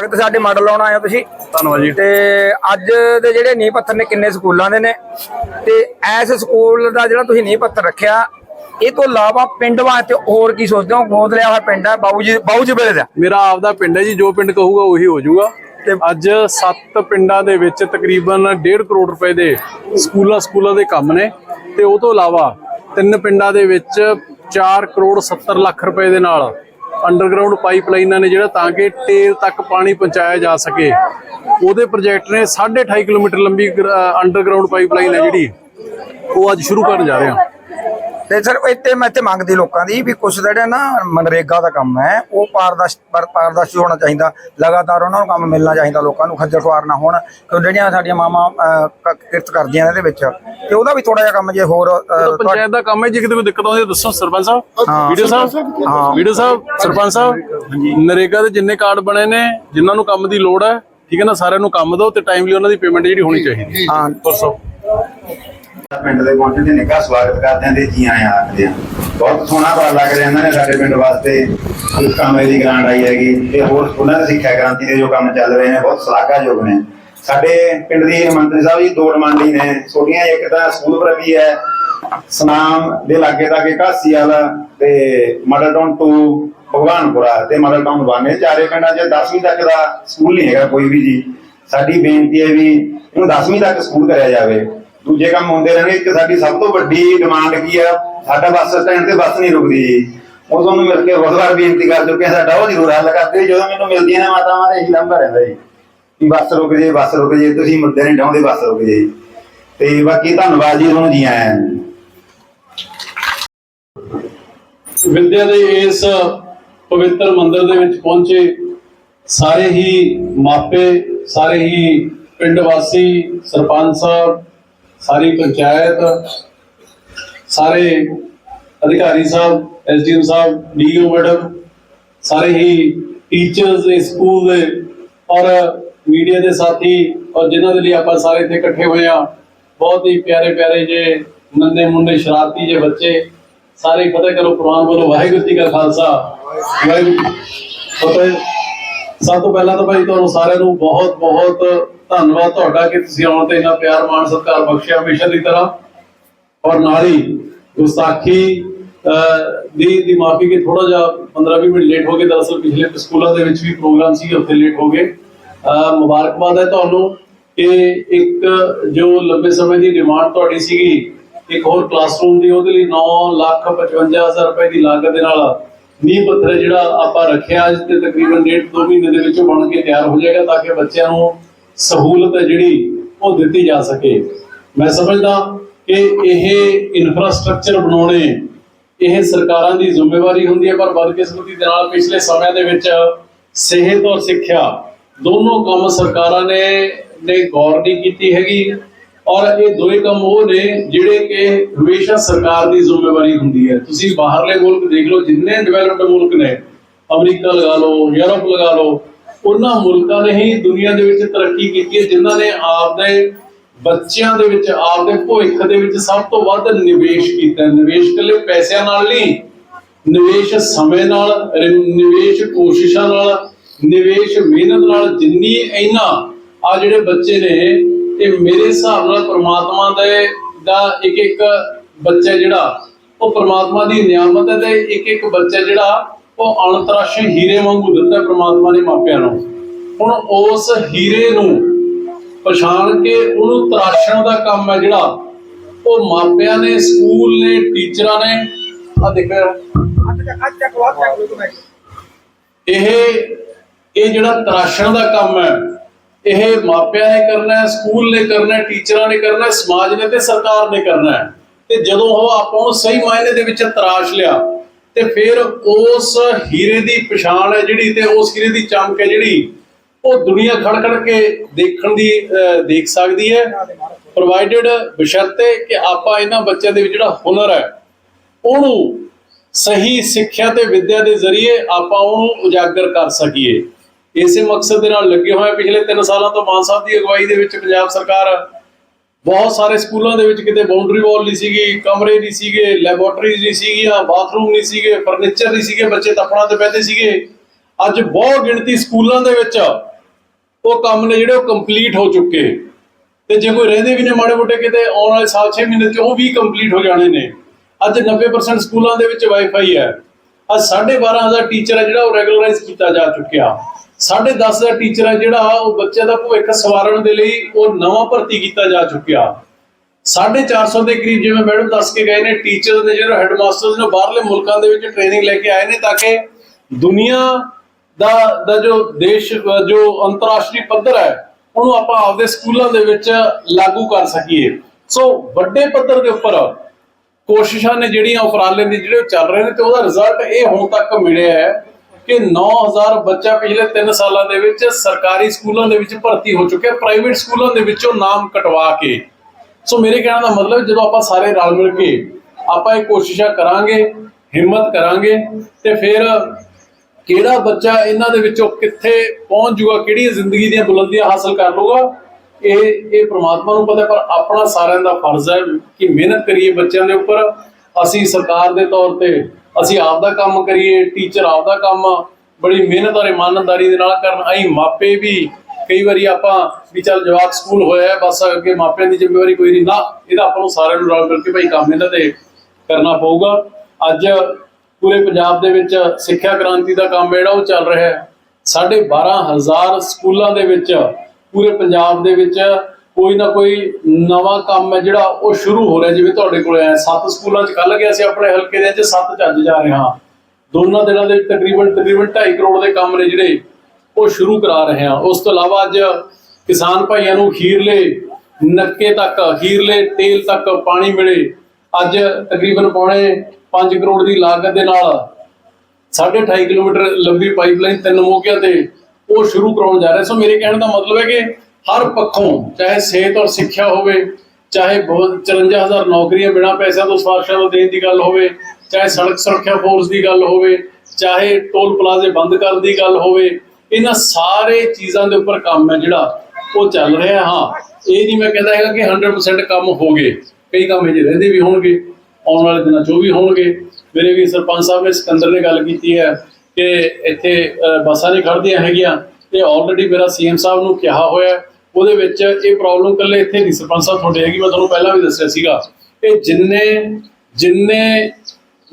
ਸਵਾਗਤ ਸਾਡੇ ਮਾਡਲ ਲਾਉਣ ਆਏ ਹੋ ਤੁਸੀਂ। ਧੰਨਵਾਦ ਜੀ। ਤੇ ਅੱਜ ਦੇ ਜਿਹੜੇ ਨੀਂਹ ਪੱਥਰ ਨੇ ਕਿੰਨੇ ਸਕੂਲਾਂ ਦੇ ਨੇ। ਤੇ ਐਸ ਸਕੂਲ ਦਾ ਜਿਹੜਾ ਤੁਸੀਂ ਨੀਂਹ ਪੱਥਰ ਰੱਖਿਆ ਇਹ ਤੋਂ ਇਲਾਵਾ ਪਿੰਡ ਵਾਸਤੇ ਹੋਰ ਕੀ ਸੋਚਦੇ ਹੋ? ਗੋਦ ਲਿਆ ਹੋਇਆ ਪਿੰਡ ਹੈ ਬਾਬੂ ਜੀ ਬਾਬੂ ਜੀ ਵੇਲੇ ਦਾ। ਮੇਰਾ ਆਪਦਾ ਪਿੰਡ ਹੈ ਜੀ ਜੋ ਪਿੰਡ ਕਹੂਗਾ ਉਹੀ ਹੋ ਜਾਊਗਾ। ਤੇ ਅੱਜ 7 ਪਿੰਡਾਂ ਦੇ ਵਿੱਚ ਤਕਰੀਬਨ 1.5 ਕਰੋੜ ਰੁਪਏ ਦੇ ਸਕੂਲਾਂ ਸਕੂਲਾਂ ਦੇ ਕੰਮ ਨੇ। ਤੇ ਉਹ ਤੋਂ ਇਲਾਵਾ ਤਿੰਨ ਪਿੰਡਾਂ ਦੇ ਵਿੱਚ 4 ਕਰੋੜ 70 ਲੱਖ ਰੁਪਏ ਦੇ ਨਾਲ ਅੰਡਰਗਰਾਉਂਡ ਪਾਈਪਲਾਈਨਾਂ ਨੇ ਜਿਹੜਾ ਤਾਂ ਕਿ ਟੇਲ ਤੱਕ ਪਾਣੀ ਪਹੁੰਚਾਇਆ ਜਾ ਸਕੇ। ਉਹਦੇ ਪ੍ਰੋਜੈਕਟ ਨੇ 2.5 ਕਿਲੋਮੀਟਰ ਲੰਬੀ ਅੰਡਰਗਰਾਉਂਡ ਪਾਈਪਲਾਈਨ ਹੈ ਜਿਹੜੀ। ਉਹ ਅੱਜ ਸ਼ੁਰੂ ਕਰਨ ਜਾ ਰਹੇ ਹਾਂ। ਤੇ ਸਰ ਇੱਥੇ ਮੈਂ ਇੱਥੇ ਮੰਗਦੀ ਲੋਕਾਂ ਦੀ ਵੀ ਕੁਛ ਜਿਹੜਾ ਨਾ ਮਨਰੇਗਾ ਦਾ ਕੰਮ ਹੈ ਉਹ ਪਾਰਦਰਸ਼ ਪਰ- ਪਾਰਦਰਸ਼ੀ ਹੋਣਾ ਚਾਹੀਦਾ। ਲਗਾਤਾਰ ਉਹਨਾਂ ਨੂੰ ਕੰਮ ਮਿਲਣਾ ਚਾਹੀਦਾ ਲੋਕਾਂ ਨੂੰ ਖੱਜਲ ਖੁਆਰ ਨਾ ਹੋਣ। ਕਿਉਂ ਜਿਹੜੀਆਂ ਸਾਡੀਆਂ ਕ- ਕਿਰਤ ਕਰਦੀਆਂ ਨੇ ਇਹਦੇ ਵਿੱਚ ਤੇ ਉਹਦਾ ਵੀ ਥੋੜਾ ਜਿਹਾ ਕੰਮ ਜੇ ਹੋਰ ਪੰਚਾਇਤ ਦਾ ਕੰਮ ਹੈ ਜੇ ਕਿਤੇ ਕੋਈ ਦਿੱਕਤ ਆਉਂਦੀ ਹੈ ਦੱਸੋ ਸਰਪੰਚ ਸਾਹਿਬ। ਵੀਡੀਓ ਸਾਹਿਬ ਹਾਂ। ਵੀਡੀਓ ਸਾਹਿਬ ਸਰਪੰਚ ਸਾਹਿਬ ਨਰੇਗਾ ਦੇ ਜਿੰਨੇ ਕਾਰਡ ਬਣੇ ਨੇ ਜਿਨ੍ਹਾਂ ਨੂੰ ਕੰਮ ਦੀ ਲੋੜ ਹੈ ਠੀਕ ਹੈ ਨਾ ਸਾਰਿਆਂ ਨੂੰ ਕੰਮ ਦਿਓ ਤੇ ਟਾਈਮਲੀ ਉਹਨਾਂ ਦੀ ਪੇਮੈਂਟ ਜਿਹੜੀ ਹੋਣੀ ਚਾਹੀਦੀ ਹੈ। ਹਾਂ। ਦੱਸੋ। ਪਿੰਡ ਦੇ ਪਹੁੰਚੇ ਤੇ ਨਿੱਘਾ ਸਵਾਗਤ ਕਰਦੇ ਆਂ ਤੇ ਜੀ ਆਇਆਂ ਆਖਦੇ ਆਂ ਬਹੁਤ ਸੋਹਣਾ ਪਤਾ ਲੱਗ ਰਿਹਾ ਇਹਨਾਂ ਨੇ ਸਾਡੇ ਪਿੰਡ ਵਾਸਤੇ। ਇਸ ਕੰਮ ਦੀ ਗ੍ਰਾਂਟ ਆਈ ਹੈਗੀ ਤੇ ਹੋਰ ਸਕੂਲਾਂ ਦੇ ਸਿੱਖਿਆ ਕ੍ਰਾਂਤੀ ਦੇ ਜੋ ਕੰਮ ਚੱਲ ਰਹੇ ਨੇ, ਬਹੁਤ ਸ਼ਲਾਘਾਯੋਗ ਨੇ। ਸਾਡੇ ਪਿੰਡ ਦੀ ਮੰਤਰੀ ਸਾਹਿਬ ਜੀ ਦੋ ਡਿਮਾਂਡੀ ਨੇ। ਛੋਟੀਆਂ ਇੱਕ ਤਾਂ ਸਕੂਲ ਪ੍ਰਤੀ ਹੈ, ਸਨਾਮ ਦੇ ਲਾਗੇ ਦਾ ਇੱਕ ਹਾਸੀ ਵਾਲਾ ਤੇ ਮਾਡਲ ਟਾਊਨ 2 ਭਗਵਾਨਪੁਰਾ ਤੇ ਮਾਡਲ ਟਾਊਨ 1 ਇਹ ਚਾਰੇ ਪਿੰਡਾਂ 'ਚ 10ਵੀਂ ਤੱਕ ਦਾ ਸਕੂਲ ਨਹੀਂ ਹੈਗਾ ਕੋਈ ਵੀ ਜੀ। ਸਾਡੀ ਬੇਨਤੀ ਹੈ ਵੀ ਇਹਨੂੰ 10ਵੀਂ ਤੱਕ ਸਕੂਲ ਕਰਿਆ ਜਾਵੇ। ਦੂਜੇ ਕੰਮ ਹੁੰਦੇ ਰਹਿਣਗੇ, ਇੱਕ ਸਾਡੀ ਸਭ ਤੋਂ ਵੱਡੀ ਡਿਮਾਂਡ ਕੀ ਆ? ਸਾਡਾ ਬੱਸ ਸਟੈਂਡ ਤੇ ਬੱਸ ਨਹੀਂ ਰੁਕਦੀ। ਉਹ ਤੁਹਾਨੂੰ ਮਿਲ ਕੇ ਬਹੁਤ ਵਾਰ ਬੇਨਤੀ ਕਰ ਚੁੱਕੇ ਸਾਡਾ ਉਹ ਜ਼ਰੂਰ ਹੱਲ ਕਰਦੇ ਜਦੋਂ ਮੈਨੂੰ ਮਿਲਦੀਆਂ ਨੇ ਮਾਤਾਵਾਂ ਦਾ ਇਹੀ ਲੰਬਾ ਰਹਿੰਦਾ ਜੀ। ਵੀ ਬੱਸ ਰੁਕ ਜੇ, ਬੱਸ ਰੁਕ ਜੇ, ਤੁਸੀਂ ਮੁੱਦੇ ਨਹੀਂ ਡਾਉਂਦੇ ਬੱਸ ਰੁਕ ਜੇ। ਤੇ ਬਾਕੀ ਧੰਨਵਾਦ ਜੀ ਤੁਹਾਨੂੰ ਜੀ ਆਇਆਂ ਵਿਦਿਆ ਦੇ ਇਸ ਪਵਿੱਤਰ ਮੰਦਿਰ ਦੇ ਵਿੱਚ ਪਹੁੰਚੇ ਸਾਰੇ ਹੀ ਮਾਪੇ, ਸਾਰੇ ਹੀ ਪਿੰਡ ਵਾਸੀ, ਸਰਪੰਚ ਸਾਹਿਬ ਸਾਰੀ ਪੰਚਾਇਤ, ਸਾਰੇ ਅਧਿਕਾਰੀ ਸਾਹਿਬ, ਐਸਡੀਐਮ ਸਾਹਿਬ, ਡੀਓ ਮੈਡਮ, ਸਾਰੇ ਹੀ ਟੀਚਰਸ ਇਸ ਸਕੂਲ ਦੇ ਔਰ ਮੀਡੀਆ ਦੇ ਸਾਥੀ ਔਰ ਜਿਨ੍ਹਾਂ ਦੇ ਲਈ ਆਪਾਂ ਸਾਰੇ ਇੱਥੇ ਇਕੱਠੇ ਹੋਏ ਆ ਬਹੁਤ ਹੀ ਪਿਆਰੇ ਪਿਆਰੇ ਜੇ ਨੰਨੇ ਮੁੰਡੇ ਸ਼ਰਾਰਤੀ ਜੇ ਬੱਚੇ। ਸਾਰੇ ਫਤਿਹ ਕਰੋ ਕੁਰਾਨ ਬੋਲੋ ਵਾਹਿਗੁਰੂ ਜੀ ਕਾ ਖਾਲਸਾ। ਵਾਹਿਗੁਰੂ ਜੀ ਫਤਿਹ। ਸਭ ਤੋਂ ਪਹਿਲਾਂ ਤਾਂ ਭਾਈ ਤੁਹਾਨੂੰ ਸਾਰਿਆਂ ਨੂੰ ਬਹੁਤ ਬਹੁਤ ਧੰਨਵਾਦ ਤੁਹਾਡਾ ਕਿ ਤੁਸੀਂ ਆਉਣ ਤੇ ਇੰਨਾ ਪਿਆਰ, ਮਾਣ, ਸਤਿਕਾਰ ਬਖਸ਼ਿਆ ਹਮੇਸ਼ਾ ਦੀ ਤਰ੍ਹਾਂ। ਔਰ ਨਾਲ ਹੀ ਗੁਸਤਾਖੀ ਦੀ ਦੀ ਮਾਫੀ ਕਿ ਥੋੜਾ ਜਿਹਾ 15-20 ਮਿੰਟ ਲੇਟ ਹੋ ਗਏ। ਦਰਅਸਲ ਪਿਛਲੇ ਸਕੂਲਾਂ ਦੇ ਵਿੱਚ ਵੀ ਪ੍ਰੋਗਰਾਮ ਸੀ ਉੱਥੇ ਲੇਟ ਹੋ ਗਏ। ਮੁਬਾਰਕਬਾਦ ਹੈ ਤੁਹਾਨੂੰ ਕਿ ਇੱਕ ਜੋ ਲੰਬੇ ਸਮੇਂ ਦੀ ਡਿਮਾਂਡ ਤੁਹਾਡੀ ਸੀਗੀ, ਇੱਕ ਹੋਰ ਕਲਾਸਰੂਮ ਦੀ, ਉਹਦੇ ਲਈ 9 ਲੱਖ 55000 ਰੁਪਏ ਦੀ ਲਾਗਤ ਦੇ ਨਾਲ ਨੀਂਹ ਪੱਥਰ ਜਿਹੜਾ ਆਪਾਂ ਰੱਖਿਆ, ਅੱਜ ਤੇ ਤਕਰੀਬਨ ਡੇਢ ਦੋ ਮਹੀਨੇ ਦੇ ਵਿੱਚ ਬਣ ਕੇ ਤਿਆਰ ਹੋ ਜਾਏਗਾ, ਤਾਂ ਕਿ ਬੱਚਿਆਂ ਨੂੰ ਸਹੂਲਤ ਹੈ ਜਿਹੜੀ ਉਹ ਦਿੱਤੀ ਜਾ ਸਕੇ। ਮੈਂ ਸਮਝਦਾ ਕਿ ਇਹ ਇਨਫਰਾਸਟ੍ਰਕਚਰ ਬਣਾਉਣੇ, ਇਹ ਸਰਕਾਰਾਂ ਦੀ ਜ਼ਿੰਮੇਵਾਰੀ ਹੁੰਦੀ ਹੈ, ਪਰ ਬਦਕਿਸਮਤੀ ਦੇ ਨਾਲ ਪਿਛਲੇ ਸਮਿਆਂ ਦੇ ਵਿੱਚ ਸਿਹਤ ਔਰ ਸਿੱਖਿਆ ਦੋਨੋਂ ਕੰਮ ਸਰਕਾਰਾਂ ਨੇ ਨੇ ਗੌਰ ਨਹੀਂ ਕੀਤੀ ਹੈਗੀ। ਔਰ ਇਹ ਦੋਵੇਂ ਕੰਮ ਉਹ ਨੇ ਜਿਹੜੇ ਕਿ ਹਮੇਸ਼ਾ ਸਰਕਾਰ ਦੀ ਜ਼ਿੰਮੇਵਾਰੀ ਹੁੰਦੀ ਹੈ। ਤੁਸੀਂ ਬਾਹਰਲੇ ਮੁਲਕ ਦੇਖ ਲਓ, ਜਿੰਨੇ ਡਿਵੈਲਪਡ ਮੁਲਕ ਨੇ, ਅਮਰੀਕਾ ਲਗਾ ਲਓ, ਯੂਰਪ ਲਗਾ ਲਓ ਉਹਨਾਂ ਮੁਲਕਾਂ ਨੇ ਹੀ ਦੁਨੀਆ ਦੇ ਵਿੱਚ ਤਰੱਕੀ ਕੀਤੀ ਹੈ, ਜਿਨ੍ਹਾਂ ਨੇ ਆਪਦੇ ਬੱਚਿਆਂ ਦੇ ਵਿੱਚ, ਆਪਦੇ ਭਵਿੱਖ ਦੇ ਵਿੱਚ ਸਭ ਤੋਂ ਵੱਧ ਨਿਵੇਸ਼ ਕੀਤਾ ਨਿਵੇਸ਼ ਇਕੱਲੇ ਪੈਸਿਆਂ ਨਾਲ ਨਹੀਂ, ਨਿਵੇਸ਼ ਸਮੇਂ ਨਾਲ ਨਿਵੇਸ਼ ਕੋਸ਼ਿਸ਼ਾਂ ਨਾਲ, ਨਿਵੇਸ਼ ਮਿਹਨਤ ਨਾਲ ਜਿੰਨੀ ਇਹਨਾਂ ਆ ਜਿਹੜੇ ਬੱਚੇ ਨੇ, ਇਹ ਮੇਰੇ ਹਿਸਾਬ ਨਾਲ ਪ੍ਰਮਾਤਮਾ ਦੇ ਦਾ ਇੱਕ ਇੱਕ ਬੱਚਾ ਜਿਹੜਾ, ਉਹ ਪ੍ਰਮਾਤਮਾ ਦੀ ਨਿਆਮਤ ਹੈ ਤੇ ਇੱਕ ਇੱਕ ਬੱਚਾ ਜਿਹੜਾ ਉਹ ਅਣਤਰਾਸ਼ੇ ਹੀਰੇ ਵਾਂਗੂ ਦਿੱਤਾ ਪ੍ਰਮਾਤਮਾ ਨੇ ਮਾਪਿਆਂ ਨੂੰ। ਹੁਣ ਉਸ ਹੀਰੇ ਨੂੰ ਪਛਾਣ ਕੇ ਉਹਨੂੰ ਤਰਾਸ਼ਣ ਦਾ ਕੰਮ ਹੈ ਜਿਹੜਾ ਉਹ ਮਾਪਿਆਂ ਨੇ, ਸਕੂਲ ਨੇ, ਟੀਚਰਾਂ ਨੇ ਆ ਦੇਖੋ ਇਹ ਇਹ ਜਿਹੜਾ ਤਰਾਸ਼ਣ ਦਾ ਕੰਮ ਹੈ, ਇਹ ਮਾਪਿਆਂ ਨੇ ਕਰਨਾ ਹੈ, ਸਕੂਲ ਨੇ ਕਰਨਾ ਹੈ, ਟੀਚਰਾਂ ਨੇ ਕਰਨਾ ਹੈ, ਸਮਾਜ ਨੇ ਤੇ ਸਰਕਾਰ ਨੇ ਕਰਨਾ ਹੈ। ਤੇ ਜਦੋਂ ਉਹ ਆਪਾਂ ਨੂੰ ਸਹੀ ਮਾਇਨੇ ਦੇ ਵਿੱਚ ਤਰਾਸ਼ ਲਿਆ ਤੇ ਫਿਰ ਉਸ ਹੀਰੇ ਦੀ ਪਛਾਣ ਹੈ ਜਿਹੜੀ ਤੇ ਉਸ ਹੀਰੇ ਦੀ ਚਮਕ ਹੈ ਜਿਹੜੀ, ਉਹ ਦੁਨੀਆ ਖੜ ਖੜ ਕੇ ਦੇਖਣ ਦੀ ਦੇਖ ਸਕਦੀ ਹੈ। ਪ੍ਰੋਵਾਈਡਡ ਬਸ਼ਰਤੇ ਕਿ ਆਪਾਂ ਇਹਨਾਂ ਬੱਚਿਆਂ ਦੇ ਵਿੱਚ ਜਿਹੜਾ ਹੁਨਰ ਹੈ, ਉਹਨੂੰ ਸਹੀ ਸਿੱਖਿਆ ਤੇ ਵਿੱਦਿਆ ਦੇ ਜ਼ਰੀਏ ਆਪਾਂ ਉਹਨੂੰ ਉਜਾਗਰ ਕਰ ਸਕੀਏ। ਇਸੇ ਮਕਸਦ ਦੇ ਨਾਲ ਲੱਗੇ ਹੋਏ ਪਿਛਲੇ 3 ਸਾਲਾਂ ਤੋਂ ਮਾਨ ਸਾਹਿਬ ਦੀ ਅਗਵਾਈ ਦੇ ਵਿੱਚ ਪੰਜਾਬ ਸਰਕਾਰ ਬਹੁਤ ਸਾਰੇ ਸਕੂਲਾਂ ਦੇ ਵਿੱਚ ਕਿਤੇ ਬਾਉਂਡਰੀ ਵਾਲ ਨਹੀਂ ਸੀਗੀ, ਕਮਰੇ ਨਹੀਂ ਸੀਗੇ ਲੈਬੋਰਟਰੀਜ਼ ਨਹੀਂ ਸੀਗੀਆਂ ਬਾਥਰੂਮ ਨਹੀਂ ਸੀਗੇ ਫਰਨੀਚਰ ਨਹੀਂ ਸੀਗੇ, ਬੱਚੇ ਤਪਣਾ ਤੇ ਬੈਠੇ ਸੀਗੇ। ਅੱਜ ਬਹੁਤ ਗਿਣਤੀ ਸਕੂਲਾਂ ਦੇ ਵਿੱਚ ਉਹ ਕੰਮ ਨੇ ਜਿਹੜੇ ਉਹ ਕੰਪਲੀਟ ਹੋ ਚੁੱਕੇ। ਤੇ ਜੇ ਕੋਈ ਰਹਿੰਦੇ ਵੀ ਨੇ ਮਾੜੇ ਮੋਟੇ ਕਿਤੇ, ਆਉਣ ਵਾਲੇ ਸਾਲ 6 ਮਹੀਨੇ ਚ ਉਹ ਵੀ ਕੰਪਲੀਟ ਹੋ ਜਾਣੇ ਨੇ। ਅੱਜ 90% ਸਕੂਲਾਂ ਦੇ ਵਿੱਚ ਵਾਈਫਾਈ ਹੈ। ਅੱਜ 12500 ਟੀਚਰ ਹੈ ਜਿਹੜਾ ਉਹ ਰੈਗੂਲਰਾਈਜ਼ ਕੀਤਾ ਜਾ ਚੁੱਕਿਆ। 10500 ਟੀਚਰ ਹੈ ਜਿਹੜਾ ਉਹ ਬੱਚੇ ਦਾ ਭਵਿੱਖ ਸਵਾਰਨ ਦੇ ਲਈ ਉਹ ਨਵਾਂ ਭਰਤੀ ਕੀਤਾ ਜਾ ਚੁੱਕਿਆ। 450 ਦੇ ਕਰੀਬ ਜਿਵੇਂ ਮੈਡਮ ਦੱਸ ਕੇ ਗਏ ਨੇ ਟੀਚਰ ਨੇ ਜਿਹੜੇ ਹੈਡਮਾਸਟਰਸ ਨੇ ਬਾਹਰਲੇ ਮੁਲਕਾਂ ਦੇ ਵਿੱਚ ਟ੍ਰੇਨਿੰਗ ਲੈ ਕੇ ਆਏ ਨੇ ਤਾਂ ਕਿ ਦੁਨੀਆ ਦਾ ਦਾ ਜੋ ਦੇਸ਼, ਜੋ ਅੰਤਰਰਾਸ਼ਟਰੀ ਪੱਧਰ ਹੈ, ਉਹਨੂੰ ਆਪਾਂ ਆਪਦੇ ਸਕੂਲਾਂ ਦੇ ਵਿੱਚ ਲਾਗੂ ਕਰ ਸਕੀਏ। ਸੋ ਵੱਡੇ ਪੱਧਰ ਦੇ ਉੱਪਰ ਕੋਸ਼ਿਸ਼ਾਂ ਨੇ ਜਿਹੜੀਆਂ ਉਪਰਾਲੇ ਦੀ ਜਿਹੜੇ ਉਹ ਚੱਲ ਰਹੇ ਨੇ ਤੇ ਉਹਦਾ ਰਿਜ਼ਲਟ ਇਹ ਹੁਣ ਤੱਕ ਮਿਲਿਆ ਹੈ ਕਿ 9000 ਬੱਚਾ ਪਿਛਲੇ 3 ਸਾਲਾਂ ਦੇ ਵਿੱਚ ਸਰਕਾਰੀ ਸਕੂਲਾਂ ਦੇ ਵਿੱਚ ਭਰਤੀ ਹੋ ਚੁੱਕਿਆ, ਪ੍ਰਾਈਵੇਟ ਸਕੂਲਾਂ ਦੇ ਵਿੱਚੋਂ ਨਾਮ ਕਟਵਾ ਕੇ। ਸੋ ਮੇਰੇ ਕਹਿਣ ਦਾ ਮਤਲਬ, ਜਦੋਂ ਆਪਾਂ ਸਾਰੇ ਰਲ ਮਿਲ ਕੇ ਆਪਾਂ ਇਹ ਕੋਸ਼ਿਸ਼ਾਂ ਕਰਾਂਗੇ, ਹਿੰਮਤ ਕਰਾਂਗੇ, ਤੇ ਫਿਰ ਕਿਹੜਾ ਬੱਚਾ ਇਹਨਾਂ ਦੇ ਵਿੱਚੋਂ ਕਿੱਥੇ ਪਹੁੰਚ ਜੂਗਾ ਕਿਹੜੀ ਜ਼ਿੰਦਗੀ ਦੀਆਂ ਬੁਲੰਦੀਆਂ ਹਾਸਲ ਕਰ ਲੂਗਾ ਇਹ ਇਹ ਪ੍ਰਮਾਤਮਾ ਨੂੰ ਪਤਾ ਪਰ ਆਪਣਾ ਸਾਰਿਆਂ ਦਾ ਫਰਜ਼ ਹੈ ਕਿ ਮਿਹਨਤ ਕਰੀਏ ਬੱਚਿਆਂ ਦੇ ਉੱਪਰ। ਅਸੀਂ ਸਰਕਾਰ ਦੇ ਤੌਰ ਤੇ ਅਸੀਂ ਆਪ ਦਾ ਕੰਮ ਕਰੀਏ ਟੀਚਰ ਆਪ ਦਾ ਕੰਮ ਬੜੀ ਮਿਹਨਤ ਔਰ ਇਮਾਨਦਾਰੀ ਦੇ ਨਾਲ ਕਰਨ। ਅਸੀਂ ਮਾਪੇ ਵੀ ਕਈ ਵਾਰੀ ਆਪਾਂ ਵੀ ਚੱਲ ਜਵਾਕ ਸਕੂਲ ਹੋਇਆ ਬਸ ਅੱਗੇ ਮਾਪਿਆਂ ਦੀ ਜ਼ਿੰਮੇਵਾਰੀ ਕੋਈ ਨਹੀਂ। ਨਾ, ਇਹਦਾ ਆਪਾਂ ਨੂੰ ਸਾਰਿਆਂ ਨੂੰ ਰਲ ਮਿਲ ਕੇ ਭਾਈ ਕੰਮ ਇਹਨਾਂ ਤੇ ਕਰਨਾ ਪਊਗਾ। ਅੱਜ ਪੂਰੇ ਪੰਜਾਬ ਦੇ ਵਿੱਚ ਸਿੱਖਿਆ ਕ੍ਰਾਂਤੀ ਦਾ ਕੰਮ ਜਿਹੜਾ ਉਹ ਚੱਲ ਰਿਹਾ ਹੈ। ਸਾਢੇ 12000 ਸਕੂਲਾਂ ਦੇ ਵਿੱਚ, ਪੂਰੇ ਪੰਜਾਬ ਦੇ ਵਿੱਚ ਕੋਈ ਨਾ ਕੋਈ ਨਵਾਂ ਕੰਮ ਹੈ ਜਿਹੜਾ ਉਹ ਸ਼ੁਰੂ ਹੋ ਰਿਹਾ, ਜਿਵੇਂ ਤੁਹਾਡੇ ਕੋਲ ਆਇਆ। ਸੱਤ ਸਕੂਲਾਂ 'ਚ ਕੱਲ ਗਿਆ ਸੀ ਆਪਣੇ ਹਲਕੇ ਦੇ ਵਿੱਚ, ਸੱਤ ਚੱਜ ਜਾ ਰਹੇ ਦੋਨਾਂ ਦਿਨਾਂ ਦੇ ਤਕਰੀਬਨ ਤਕਰੀਬਨ 2.5 ਕਰੋੜ ਦੇ ਕੰਮ ਨੇ ਜਿਹੜੇ ਉਹ ਸ਼ੁਰੂ ਕਰਾ ਰਹੇ ਹਾਂ। ਉਸ ਤੋਂ ਇਲਾਵਾ ਅੱਜ ਕਿਸਾਨ ਭਾਈਆਂ ਨੂੰ ਖੀਰਲੇ ਨੱਕੇ ਤੱਕ, ਖੀਰਲੇ ਤੇਲ ਤੱਕ ਪਾਣੀ ਮਿਲੇ। ਅੱਜ ਤਕਰੀਬਨ ਪੌਣੇ 5 ਕਰੋੜ ਦੀ ਲਾਗਤ ਦੇ ਨਾਲ 2.5 ਕਿਲੋਮੀਟਰ ਲੰਬੀ ਪਾਈਪਲਾਈਨ ਤਿੰਨ ਮੌਕਿਆਂ ਤੇ ਉਹ ਸ਼ੁਰੂ ਕਰਾਉਣ ਜਾ ਰਹੇ। ਸੋ ਮੇਰੇ ਕਹਿਣ ਦਾ ਮਤਲਬ ਹੈ ਕਿ ਹਰ ਪੱਖੋਂ, ਚਾਹੇ ਸਿਹਤ ਔਰ ਸਿੱਖਿਆ ਹੋਵੇ, ਚਾਹੇ ਬਹੁਤ 54000 ਨੌਕਰੀਆਂ ਬਿਨਾਂ ਪੈਸਿਆਂ ਤੋਂ ਸਿਫਾਰਸ਼ਾਂ ਤੋਂ ਦੇਣ ਦੀ ਗੱਲ ਹੋਵੇ, ਚਾਹੇ ਸੜਕ ਸੁਰੱਖਿਆ ਫੋਰਸ ਦੀ ਗੱਲ ਹੋਵੇ, ਚਾਹੇ ਟੋਲ ਪਲਾਜ਼ੇ ਬੰਦ ਕਰਨ ਦੀ ਗੱਲ ਹੋਵੇ, ਇਹਨਾਂ ਸਾਰੇ ਚੀਜ਼ਾਂ ਦੇ ਉੱਪਰ ਕੰਮ ਹੈ ਜਿਹੜਾ ਉਹ ਚੱਲ ਰਿਹਾ ਹਾਂ। ਇਹ ਨਹੀਂ ਮੈਂ ਕਹਿੰਦਾ ਹੈਗਾ ਕਿ 100% ਕੰਮ ਹੋ ਗਏ। ਕਈ ਕੰਮ ਇਹ ਰਹਿੰਦੇ ਵੀ ਹੋਣਗੇ, ਆਉਣ ਵਾਲੇ ਦਿਨਾਂ 'ਚ ਉਹ ਵੀ ਹੋਣਗੇ। ਮੇਰੇ ਵੀ ਸਰਪੰਚ ਸਾਹਿਬ ਨੇ ਸਿਕੰਦਰ ਨੇ ਗੱਲ ਕੀਤੀ ਹੈ ਕਿ ਇੱਥੇ ਬੱਸਾਂ ਨਹੀਂ ਖੜਦੀਆਂ ਹੈਗੀਆਂ ਤੇ ਆਲਰੇਡੀ ਮੇਰਾ ਸੀਐਮ ਸਾਹਿਬ ਨੂੰ ਕਿਹਾ ਹੋਇਆ ਉਹਦੇ ਵਿੱਚ ਇਹ ਪ੍ਰੋਬਲਮ ਕੱਲੇ ਇੱਥੇ ਨਹੀਂ, ਸਰਪੰਚ ਸਾਹਿਬ, ਤੁਹਾਡੇ ਹੈਗੀ। ਮੈਂ ਤੁਹਾਨੂੰ ਪਹਿਲਾਂ ਵੀ ਦੱਸਿਆ ਸੀਗਾ ਇਹ ਜਿੰਨੇ ਜਿੰਨੇ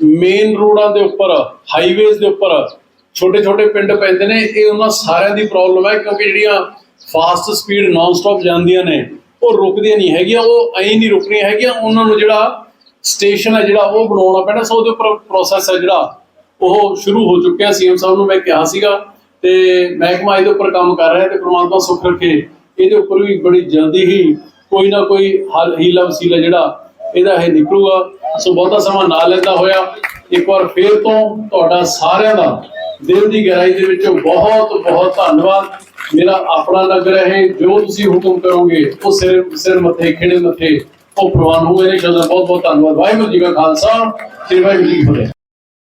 ਮੇਨ ਰੋਡਾਂ ਦੇ ਉੱਪਰ ਹਾਈਵੇਜ਼ ਦੇ ਉੱਪਰ ਛੋਟੇ ਛੋਟੇ ਪਿੰਡ ਪੈਂਦੇ ਨੇ, ਇਹ ਉਹਨਾਂ ਸਾਰਿਆਂ ਦੀ ਪ੍ਰੋਬਲਮ ਹੈ, ਕਿਉਂਕਿ ਜਿਹੜੀਆਂ ਫਾਸਟ ਸਪੀਡ ਨਾਨ ਸਟਾਪ ਜਾਂਦੀਆਂ ਨੇ, ਉਹ ਰੁਕਦੀਆਂ ਨਹੀਂ ਹੈਗੀਆਂ, ਉਹ ਐਂ ਨਹੀਂ ਰੁਕਣੀਆਂ ਹੈਗੀਆਂ। ਉਹਨਾਂ ਨੂੰ ਜਿਹੜਾ ਸਟੇਸ਼ਨ ਹੈ, ਜਿਹੜਾ ਉਹ ਬਣਾਉਣਾ ਪੈਣਾ, ਸੋ ਉਹਦੇ ਉੱਪਰ ਪ੍ਰੋਸੈਸ ਹੈ ਜਿਹੜਾ, ਉਹ ਸ਼ੁਰੂ ਹੋ ਚੁੱਕਿਆ। ਸੀਐਮ ਸਾਹਿਬ ਨੂੰ ਮੈਂ ਕਿਹਾ ਸੀਗਾ ਤੇ ਮਹਿਕਮਾ ਇਹਦੇ ਉੱਪਰ ਕੰਮ ਕਰ ਰਿਹਾ ਤੇ ਪ੍ਰਮਾਤਮਾ ਸੁੱਖ ਰੱਖੇ। ਇਹਦੇ ਉੱਪਰ ਵੀ ਬੜੀ ਜਲਦੀ ਹੀ ਕੋਈ ਨਾ ਕੋਈ ਹੱਲ ਹੀਲਾ ਵਸੀਲਾ ਜਿਹੜਾ, ਇਹਦਾ ਇਹ ਨਿਕਲੂਗਾ। ਸੋ ਬਹੁਤਾ ਸਮਾਂ ਨਾ ਲੈਂਦਾ ਹੋਇਆ। ਇੱਕ ਵਾਰ ਫੇਰ ਤੋਂ ਤੁਹਾਡਾ ਸਾਰਿਆਂ ਦਾ ਦਿਲ ਦੀ ਗਹਿਰਾਈ ਦੇ ਵਿੱਚੋਂ ਬਹੁਤ ਬਹੁਤ ਧੰਨਵਾਦ। ਮੇਰਾ ਆਪਣਾ ਲੱਗ ਰਿਹਾ ਹੈ। ਜੋ ਤੁਸੀਂ ਹੁਕਮ ਕਰੋਗੇ, ਉਹ ਸਿਰ ਸਿਰ ਮੱਥੇ ਖਿੜੇ ਮੱਥੇ ਉਹ ਪ੍ਰਵਾਨ ਹੋਏ ਨੇ। ਸ਼ਬਦ ਬਹੁਤ ਬਹੁਤ ਧੰਨਵਾਦ। ਵਾਹਿਗੁਰੂ ਜੀ ਕਾ ਖਾਲਸਾ, ਸ੍ਰੀ ਵਾਹਿਗੁਰੂ ਜੀ ਕੀ ਫਤਿਹ।